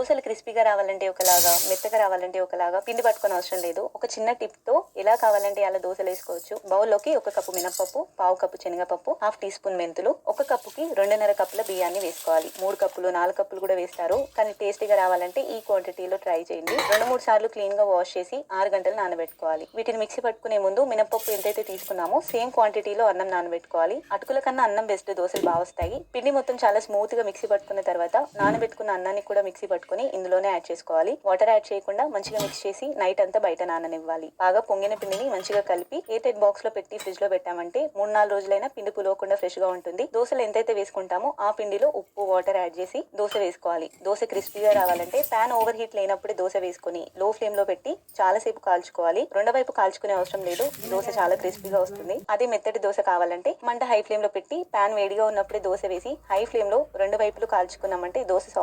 దోశలు క్రిస్పీగా రావాలంటే ఒకలాగా మెత్తగా రావాలంటే ఒకలాగా పిండి పట్టుకొని అవసరం లేదు. ఒక చిన్న టిప్తో ఎలా కావాలంటే అలా దోశలు వేసుకోవచ్చు. బౌల్లోకి ఒక కప్పు మినపప్పు పావు కప్పు శనగపప్పు హాఫ్ టీ స్పూన్ మెంతులు ఒక కప్పుకి రెండున్నర కప్పుల బియ్యాన్ని వేసుకోవాలి. మూడు కప్పులు నాలుగు కప్పులు కూడా వేస్తారు. కానీ టేస్టీగా రావాలంటే ఈ క్వాంటిటీలో ట్రై చేయండి. రెండు మూడు సార్లు క్లీన్గా వాష్ చేసి ఆరు గంటలు నానబెట్టుకోవాలి. వీటిని మిక్సీ పట్టుకునే ముందు మినపప్పు ఎంతైతే తీసుకున్నామో సేమ్ క్వాంటిటీలో అన్నం నానబెట్టుకోవాలి. అటుకుల కన్నా అన్నం బెస్ట్ దోశలు బాగా వస్తాయి. పిండి మొత్తం చాలా స్మూత్గా మిక్సీ పట్టుకున్న తర్వాత నానబెట్టుకున్న అన్నాన్ని కూడా మిక్సీ పట్టుకుని ఇందులోనే యాడ్ చేసుకోవాలి. వాటర్ యాడ్ చేయకుండా మంచిగా మిక్స్ చేసి నైట్ అంతా బయట నాననివ్వాలి. బాగా పొంగిన పిండిని మంచిగా కలిపి ఎయిటెడ్ బాక్స్లో పెట్టి ఫ్రిడ్జ్లో పెట్టామంటే మూడు నాలుగు రోజులైనా పిండి పులవకుండా ఫ్రెష్గా ఉంటుంది. దోశలు ఎంతైతే వేసుకుంటామో ఆ పిండిలో ఉప్పు వాటర్ యాడ్ చేసి దోశ వేసుకోవాలి. దోశ క్రిస్పీగా రావాలంటే ప్యాన్ ఓవర్ హీట్ లేనప్పుడే దోశ వేసుకొని లో ఫ్లేమ్లో పెట్టి చాలా సేపు కాల్చుకోవాలి. రెండో వైపు కాల్చుకునే అవసరం లేదు. దోశ చాలా క్రిస్పీగా వస్తుంది. అదే మెత్తటి దోశ కావాలంటే మంట హై ఫ్లేమ్లో పెట్టి ప్యాన్ వేడిగా ఉన్నప్పుడే దోశ వేసి హై ఫ్లేమ్లో రెండు వైపులు కాల్చుకున్నామంటే దోశ సాఫ్ట్